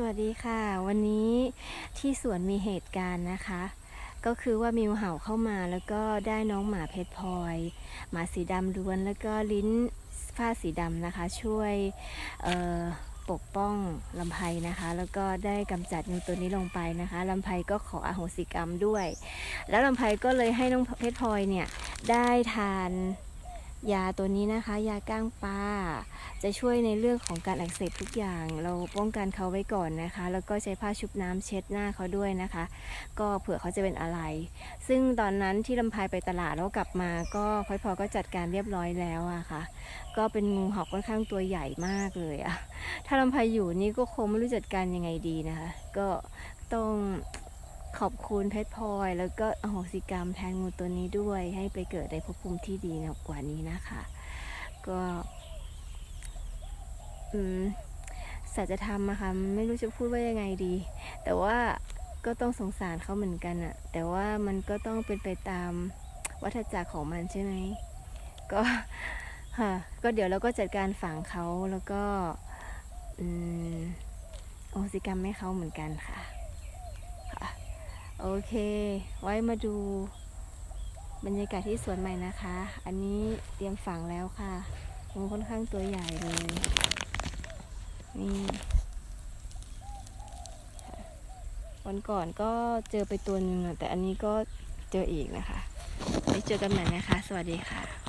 สวัสดีค่ะ วันนี้ที่สวนมีเหตุการณ์นะคะ ก็คือว่ามีงูเห่าเข้ามาแล้วก็ได้น้องหมาเพชรพลอยหมาสีดำล้วนแล้วก็ลิ้นฝ้าสีดำนะคะ ช่วยปกป้องลำไพนะคะ แล้วก็ได้กำจัดงูตัวนี้ลงไปนะคะลำไพก็ขออโหสิกรรมด้วย แล้วลำไพก็เลยให้น้องเพชรพลอยเนี่ยได้ทาน ยาตัวนี้นะคะ ยาก้างปลาจะช่วยในเรื่องของการอักเสบทุกอย่าง เราป้องกันเขาไว้ก่อนนะคะ แล้วก็ใช้ผ้าชุบน้ำเช็ดหน้าเขาด้วยนะคะ ก็เผื่อเขาจะเป็นอะไร ซึ่งตอนนั้นที่ลำพายไปตลาดแล้วกลับมาก็พอยพอก็จัดการเรียบร้อยแล้วอะค่ะ ก็เป็นงูเห่าค่อนข้างตัวใหญ่มากเลยอะถ้าลำพายอยู่นี่ก็คงไม่รู้จัดการยังไงดีนะคะ ก็ต้อง ขอบคุณเพชรพลอยแล้วก็อโหสิกรรมแทนงูตัวนี้ด้วย ให้ไปเกิดในภพภูมิที่ดีกว่านี้นะคะ ก็อืมสัจธรรมอะค่ะไม่รู้จะพูดว่ายังไงดี แต่ว่าก็ต้องสงสารเขาเหมือนกันอะแต่ว่ามันก็ต้องเป็นไปตามวัฏจักรของมันใช่ไหมก็ค่ะก็เดี๋ยวเราก็จัดการฝังเขาแล้วก็อืมโอสิกรรมให้เขาเหมือนกันค่ะ โอเค ไว้มาดูบรรยากาศที่สวนใหม่นะคะ อันนี้เตรียมฝังแล้วค่ะงูค่อนข้างตัวใหญ่เลย นี่วันก่อนก็เจอไปตัวหนึ่งอะแต่อันนี้ก็เจออีกนะคะไว้เจอกันใหม่นะคะ สวัสดีค่ะ